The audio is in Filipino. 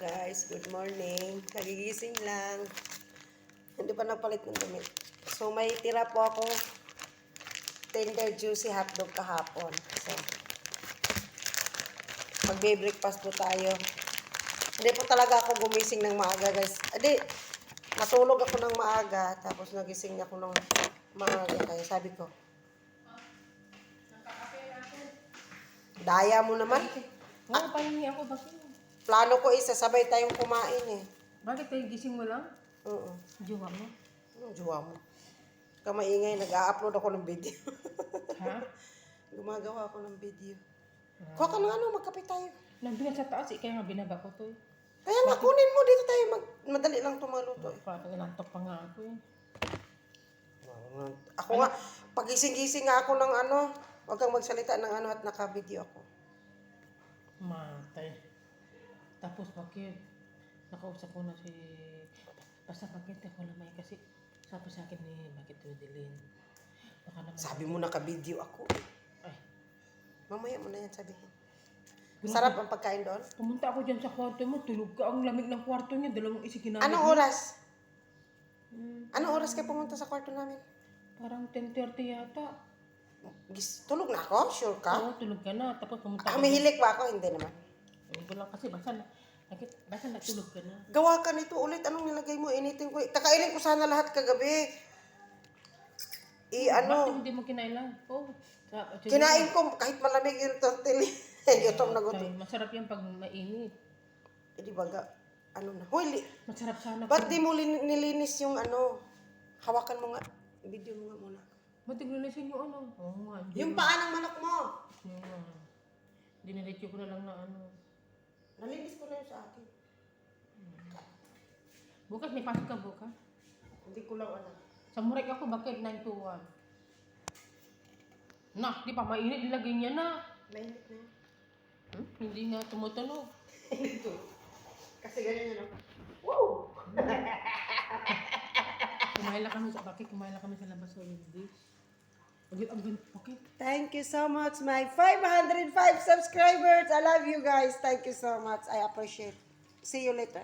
guys, good morning. Nagigising lang. Hindi pa nagpalit ng damit. So may tira po ako tender juicy hotdog kahapon. So magbe-breakfast po tayo. Hindi po talaga ako gumising ng maaga guys. Hindi, natulog ako ng maaga tapos nagising ako ng maaga. Kaya sabi ko, daya mo naman. Oo, pahingi ako bakit? Plano ko isa, sabay tayong kumain eh. Bakit kayo gising mo lang? Oo. Jowa mo? Anong jowa mo? Ka maingay, nag-a-upload ako ng video. Ha? Gumagawa ako ng video. Kuha ka ng ano, magkape tayo. Nga sa taas, kaya nga binaba ko to eh. Kaya nga, kunin mo dito tayo. Mag madali lang tumaluto eh. Parang inantok pa nga ako eh. Ako nga, pagising-gising nga ako ng ano, huwag kang magsalita ng ano at naka-video ako. Matay. Tapos bakit? Nakausap ko na si... Basta bakit ako lamay kasi sabi sa akin ni bakit Rudelin. Baka naman... Sabi mo naka-video ako. Ay, Mamaya mo na yan sabihin. Sarap ang pagkain doon. pumunta ako dyan sa kwarto mo, tulog ka. Ang lamig ng kwarto niya, dalawang isi ginamit. Anong mo. oras? Hmm, Anong oras kayo pumunta sa kwarto namin? parang 10.30 yata. Gis- Tulog na ako? Sure ka? Oo, tulog ka na. Tapos pumunta Ah, ka. may hilik ba ako? Hindi naman. Ewan ko lang kasi basta na, basta natulog ka na. Gawa ka nito ulit. Anong nilagay mo? Initin ko. Kakainin ko sana lahat kagabi. I Bakit ano, hindi mo kinailan? Oh, sa, kinain ko kahit malamig yung tortilla. gutom na gutom. Ay, masarap yan pag mainit. Eh di baga, ano na. Hoy, li- Masarap sana. ba't di mo lin- nilinis yung ano? Hawakan mo nga. Video mo nga muna. Matiglilisin yung ano. Oo nga. Yung paa ng manok mo. Nga. Diniretso ko na lang na ano. Nalinis ko na yun sa akin. Bukas, may pasok ka bukas. Hindi ko lang alam. Sa Murek ako, bakit 9 to 1? Nak, di pa mainit, nilagay niya na. Mainit na yun. Hmm? Hindi nga tumutunog. Ito. Kasi ganyan yun. Wow! Kumain lang kami sa bakit, kumain lang kami sa labas sa Wendy's. Bakit bakit? Thank you so much, my 505 subscribers. I love you guys. Thank you so much. I appreciate. See you later.